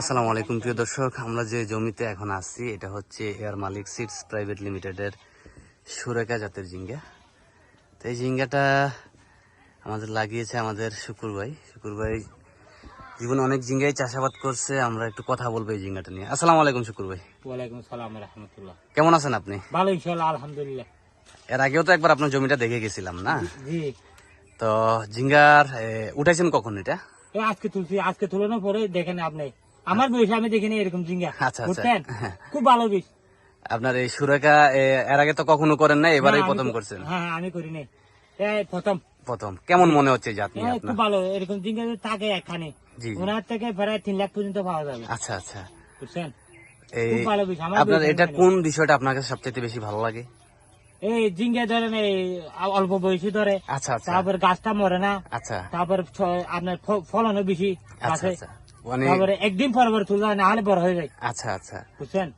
আসসালামু আলাইকুম প্রিয় দর্শক। আমরা যে জমিতে এখন আসছি এটা হচ্ছে এয়ার মালিক সিডস প্রাইভেট লিমিটেডের সুরেখা জাতের ঝিঙ্গা। তো এই ঝিঙ্গাটা আমাদের লাগিয়েছে আমাদের শুকুর ভাই। শুকুর ভাই জীবনে অনেক ঝিঙ্গাই চাষাবাদ করছে আমরা একটু কথা বলব এই ঝিঙ্গাটা নিয়ে। আসসালামু আলাইকুম শুকুর ভাই। ওয়ালাইকুম সালাম রহমতুল্লাহ। কেমন আছেন আপনি? ভালো ইনশাল্লাহ আলহামদুলিল্লাহ। এর আগেও তো একবার আপনার জমিটা দেখে গেছিলাম না? জি। তো ঝিঙ্গার এ, উঠাইছেন কখন এটা? আজকে তুলছি আজকে তুলানোর পরে দেখেন আপনি। আমার বয়সে আমি দেখিনি এরকম জিঙ্গা আচ্ছা, আচ্ছা। বুঝছেন? খুব ভালো বিষ আপনার এই সুরেখা এর আগে তো কখনো করেন না আমি প্রথম করছেন? হ্যাঁ হ্যাঁ, আমি করি নাই। প্রথম। প্রথম। কেমন মনে হচ্ছে জাত নিয়ে আপনার? খুব ভালো এরকম জিঙ্গা থাকে এখানে জি। ওনার থেকে প্রায় তিন লাখ পর্যন্ত পাওয়া যাবে। আচ্ছা আচ্ছা। বুঝছেন? আপনার এটা কোন বিষয়টা আপনার কাছে সবচেয়ে বেশি ভালো লাগে? এই জিঙ্গা ধরেন এই অল্প বয়সী ধরে। আচ্ছা আচ্ছা। তারপর গাছটা মরে না। আচ্ছা। তারপর আপনার ফলনও বেশি আচ্ছা গাছে আচ্ছা। মানে তারপরে একদিন পর পর তুলতে হয় না হলে বড় হয়ে যায়। আচ্ছা আচ্ছা। বুঝছেন?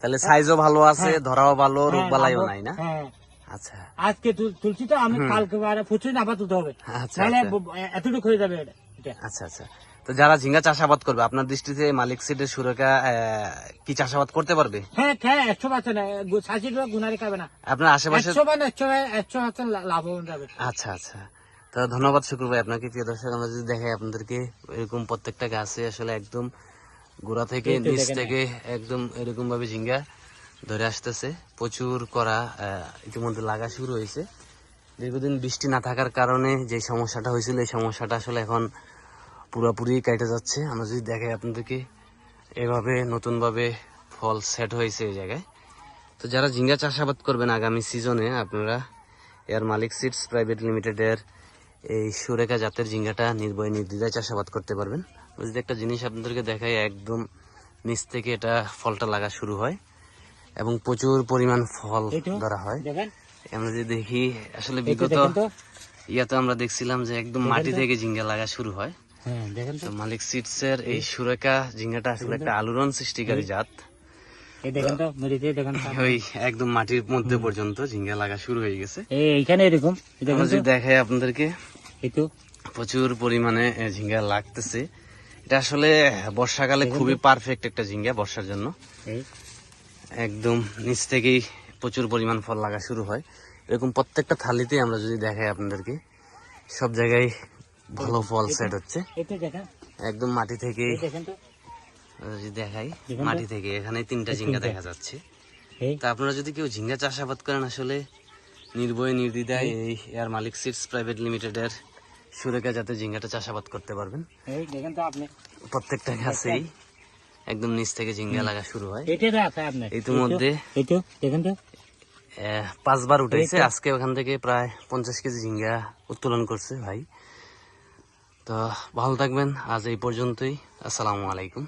তাহলে সাইজও ভালো আছে ধরাও ভালো রোগ হ্যাঁ, বালাইও নাই না? হ্যাঁ। আচ্ছা। আজকে তুল- তুলছি তো আমি কালকে প্রচুর আবার তুলতে হবে। ব- এতটুকু হয়ে যাবে এটা। আচ্ছা আচ্ছা। তো যারা ঝিঙ্গা চাষাবাদ করবে আপনার দৃষ্টিতে মালিক সিটের সুরক্ষা কি চাষাবাদ করতে পারবে? হ্যাঁ হ্যাঁ একশো পার্সেন্ট ষাট টাকা গুনারি খাবে না। আপনার আশেপাশে একশো একশো একশো পার্সেন্ট লাভবান যাবে আচ্ছা আচ্ছা। তো ধন্যবাদ শুক্র ভাই। আপনাকে প্রিয় দর্শক আমরা যদি দেখাই আপনাদেরকে এরকম প্রত্যেকটা গাছে আসলে একদম গোড়া থেকে নিচ থেকে একদম এরকম ভাবে ঝিঙ্গা ধরে আসতেছে। প্রচুর করা ইতিমধ্যে লাগা শুরু হয়েছে। দীর্ঘদিন বৃষ্টি না থাকার কারণে যে সমস্যাটা হয়েছিল এই সমস্যাটা আসলে এখন পুরোপুরি কেটে যাচ্ছে। আমরা যদি দেখাই আপনাদেরকে এভাবে নতুনভাবে ফল সেট হয়েছে এই জায়গায়। তো যারা ঝিঙ্গা চাষাবাদ করবেন আগামী সিজনে আপনারা এর মালিক সিডস প্রাইভেট লিমিটেডের এই সুরেখা জাতের ঝিঙ্গাটা নির্ভয় নির্দ্বিধায় চাষাবাদ করতে পারবেন। যদি একটা জিনিস আপনাদেরকে দেখাই একদম নিচ থেকে এটা ফলটা লাগা শুরু হয় এবং প্রচুর পরিমাণ ফল ধরা হয়। আমরা যদি দেখি আসলে বিগত ইয়াতে আমরা দেখছিলাম যে একদম মাটি থেকে ঝিঙ্গা লাগা শুরু হয়। মালিক সিডস এর এই সুরেখা ঝিঙ্গাটা আসলে একটা আলোড়ন সৃষ্টিকারী জাত। ওই একদম মাটির মধ্যে পর্যন্ত ঝিঙ্গা লাগা শুরু হয়ে গেছে। এইখানে এরকম এই দেখেন আমরা তো। যদি দেখাই আপনাদেরকে প্রচুর পরিমাণে ঝিঙ্গা লাগতেছে। এটা আসলে বর্ষাকালে খুবই পারফেক্ট একটা ঝিঙ্গা বর্ষার জন্য। একদম নিচ থেকেই প্রচুর পরিমাণ ফল লাগা শুরু হয়। এরকম প্রত্যেকটা থালিতে আমরা যদি দেখাই আপনাদেরকে সব জায়গায় ভালো ফল সেট হচ্ছে। একদম মাটি থেকে দেখাই মাটি থেকে এখানে তিনটা ঝিঙ্গা দেখা যাচ্ছে। তা আপনারা যদি কেউ ঝিঙ্গা চাষাবাদ করেন আসলে নির্ভয়ে নির্দ্বিধায় এই। এয়ার মালিক সিডস প্রাইভেট লিমিটেডের সুরেখা যাতে ঝিঙ্গাটা চাষাবাদ করতে পারবেন। প্রত্যেকটা গাছেই একদম নিচ থেকে ঝিঙ্গা লাগা শুরু হয়। ইতিমধ্যে পাঁচবার উঠেছে। আজকে ওখান থেকে প্রায় পঞ্চাশ কেজি ঝিঙ্গা উত্তোলন করছে ভাই। তো ভালো থাকবেন। আজ এই পর্যন্তই। আসসালামু আলাইকুম।